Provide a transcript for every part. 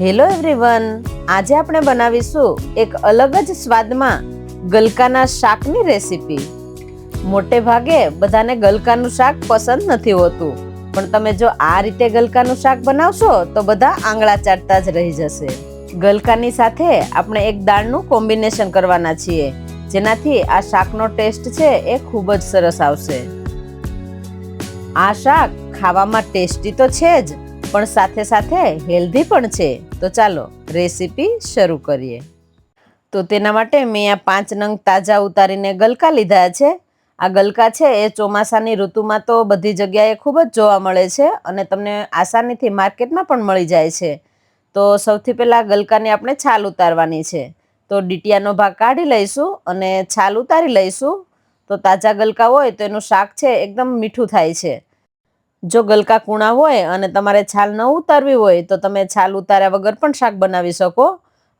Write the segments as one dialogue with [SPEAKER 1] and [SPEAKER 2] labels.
[SPEAKER 1] Hello everyone આજે આપણે બનાવીશું એક અલગ જ સ્વાદમાં ગલકાના શાકની રેસીપી. મોટે ભાગે બધાને ગલકાનું શાક પસંદ નથી હોતું, પણ તમે જો આ રીતે ગલકાનું શાક બનાવશો, તો બધા આંગળા ચાટતા જ રહી જશે. ગલકાની સાથે આપણે એક દાળનું કોમ્બિનેશન કરવાના છીએ, જેનાથી આ શાકનો ટેસ્ટ છે એ ખૂબ જ સરસ આવશે. આ શાક ખાવામાં ટેસ્ટી તો છે જ પણ સાથે સાથે હેલ્ધી પણ છે. તો ચાલો, રેસીપી શરૂ કરીએ. તો તેના માટે મેં આ પાંચ નંગ તાજા ઉતારીને ગલકા લીધા છે. આ ગલકા છે એ ચોમાસાની ઋતુમાં તો બધી જગ્યાએ ખૂબ જ જોવા મળે છે અને તમને આસાનીથી માર્કેટમાં પણ મળી જાય છે. તો સૌથી પહેલાં ગલકાની આપણે છાલ ઉતારવાની છે. તો ડીટિયાનો ભાગ કાઢી લઈશું અને છાલ ઉતારી લઈશું. તો તાજા ગલકા હોય તો એનું શાક છે એકદમ મીઠું થાય છે. જો ગલકા કૂણા હોય અને તમારે છાલ ન ઉતારવી હોય, તો તમે છાલ ઉતાર્યા વગર પણ શાક બનાવી શકો.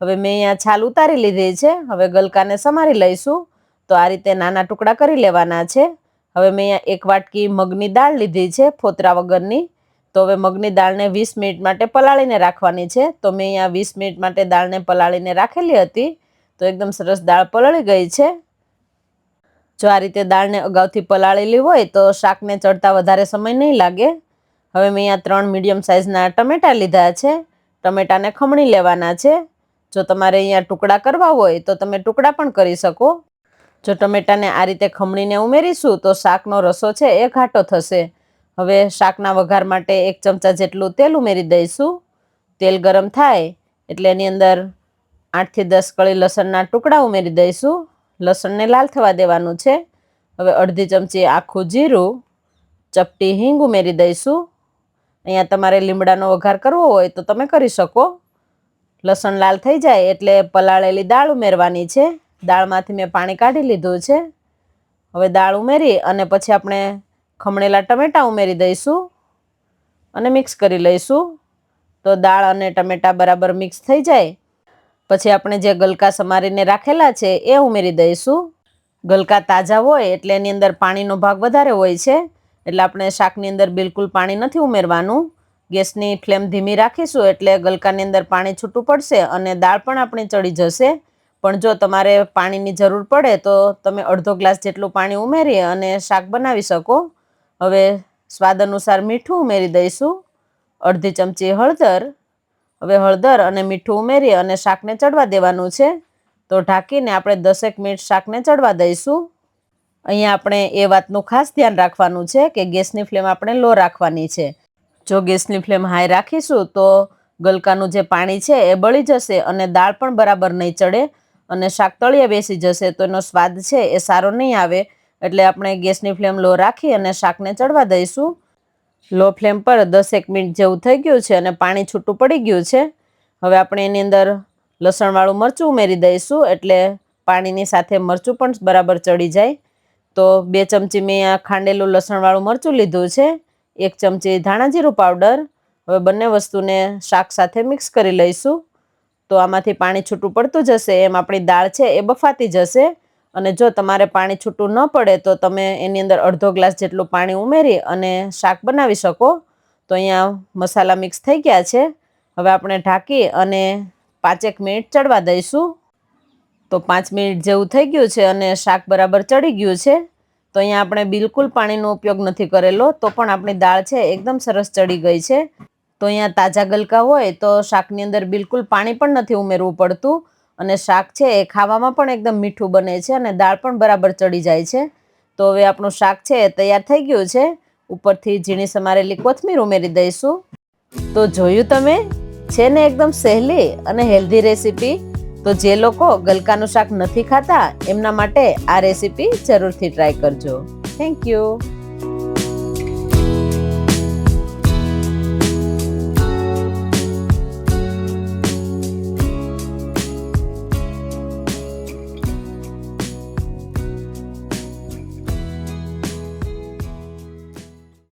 [SPEAKER 1] હવે મેં અહીંયા છાલ ઉતારી લીધી છે. હવે ગલકાને સમારી લઈશું. તો આ રીતે નાના ટુકડા કરી લેવાના છે. હવે મેં અહીંયા એક વાટકી મગની દાળ લીધી છે, ફોતરા વગરની. તો હવે મગની દાળને વીસ મિનિટ માટે પલાળીને રાખવાની છે. તો મેં અહીંયા વીસ મિનિટ માટે દાળને પલાળીને રાખેલી હતી. તો એકદમ સરસ દાળ પલળી ગઈ છે. જો આ રીતે દાળને અગાઉથી પલાળેલી હોય તો શાકને ચડતા વધારે સમય નહીં લાગે. હવે મેં અહીંયા ત્રણ મીડિયમ સાઇઝના ટમેટાં લીધા છે. ટમેટાને ખમણી લેવાના છે. જો તમારે અહીંયા ટુકડા કરવા હોય તો તમે ટુકડા પણ કરી શકો. જો ટમેટાને આ રીતે ખમણીને ઉમેરીશું તો શાકનો રસો છે એ ઘાટો થશે. હવે શાકના વઘાર માટે એક ચમચા જેટલું તેલ ઉમેરી દઈશું. તેલ ગરમ થાય એટલે એની અંદર આઠથી દસ કળી લસણના ટુકડા ઉમેરી દઈશું. લસણને લાલ થવા દેવાનું છે. હવે અડધી ચમચી આખું જીરું, ચપટી હિંગ ઉમેરી દઈશું. અહીંયા તમારે લીમડાનો વઘાર કરવો હોય તો તમે કરી શકો. લસણ લાલ થઈ જાય એટલે પલાળેલી દાળ ઉમેરવાની છે. દાળમાંથી મેં પાણી કાઢી લીધું છે. હવે દાળ ઉમેરી અને પછી આપણે ખમણેલા ટમેટાં ઉમેરી દઈશું અને મિક્સ કરી લઈશું. તો દાળ અને ટમેટાં બરાબર મિક્સ થઈ જાય. પછી આપણે જે ગલકા સમારીને રાખેલા છે, એ ઉમેરી દઈશું. ગલકા તાજા હોય એટલે એની અંદર પાણીનો ભાગ વધારે હોય છે, એટલે આપણે શાકની અંદર બિલકુલ પાણી નથી ઉમેરવાનું. ગેસની ફ્લેમ ધીમી રાખીશું એટલે ગલકાની અંદર પાણી છૂટું પડશે અને દાળ પણ આપણી ચડી જશે. પણ જો તમારે પાણીની જરૂર પડે તો તમે અડધો ગ્લાસ જેટલું પાણી ઉમેરી અને શાક બનાવી શકો. હવે સ્વાદ અનુસાર મીઠું ઉમેરી દઈશું. અડધી ચમચી હળદર હવે હળદર અને મીઠું ઉમેરી અને શાકને ચડવા દેવાનું છે. તો ઢાંકીને આપણે દસેક મિનિટ શાકને ચડવા દઈશું. અહીંયા આપણે એ વાતનું ખાસ ધ્યાન રાખવાનું છે કે ગેસની ફ્લેમ આપણે લો રાખવાની છે. જો ગેસની ફ્લેમ હાઈ રાખીશું તો ગલકાનું જે પાણી છે એ બળી જશે અને દાળ પણ બરાબર નહીં ચડે અને શાક તળિયે બેસી જશે તો એનો સ્વાદ છે એ સારો નહીં આવે. એટલે આપણે ગેસની ફ્લેમ લો રાખી અને શાકને ચડવા દઈશું. લો ફ્લેમ પર દસેક મિનિટ જેવું થઈ ગયું છે અને પાણી છૂટું પડી ગયું છે. હવે આપણે એની અંદર લસણવાળું મરચું ઉમેરી દઈશું એટલે પાણીની સાથે મરચું પણ બરાબર ચડી જાય. તો બે ચમચી મેં આ ખાંડેલું લસણવાળું મરચું લીધું છે. એક ચમચી ધાણા જીરું પાવડર. હવે બંને વસ્તુને શાક સાથે મિક્સ કરી લઈશું. તો આમાંથી પાણી છૂટું પડતું જશે, એમ આપણી દાળ છે એ બફાતી જશે. અને જો તમારે પાણી છૂટું ન પડે, તો તમે એની અંદર અડધો ગ્લાસ જેટલું પાણી ઉમેરી અને શાક બનાવી શકો. તો અહીંયા મસાલા મિક્સ થઈ ગયા છે. હવે આપણે ઢાંકી અને પાંચેક મિનિટ ચડવા દઈશું. તો પાંચ મિનિટ જેવું થઈ ગયું છે અને શાક બરાબર ચડી ગયું છે. તો અહીંયા આપણે બિલકુલ પાણીનો ઉપયોગ નથી કરેલો, તો પણ આપણી દાળ છે એકદમ સરસ ચડી ગઈ છે. તો અહીંયા તાજા ગલકા હોય, તો શાકની અંદર બિલકુલ પાણી પણ નથી ઉમેરવું પડતું. અને શાક છે એ ખાવામાં પણ એકદમ મીઠું બને છે અને દાળ પણ બરાબર ચડી જાય છે. તો હવે આપણું શાક છે તૈયાર થઈ ગયું છે. ઉપરથી ઝીણી સમારેલી કોથમીર ઉમેરી દઈશું. તો જોયું તમે? છે ને એકદમ સહેલી અને હેલ્ધી રેસીપી. તો જે લોકો ગલકાનું શાક નથી ખાતા, એમના માટે આ રેસીપી જરૂરથી ટ્રાય કરજો. Thank you.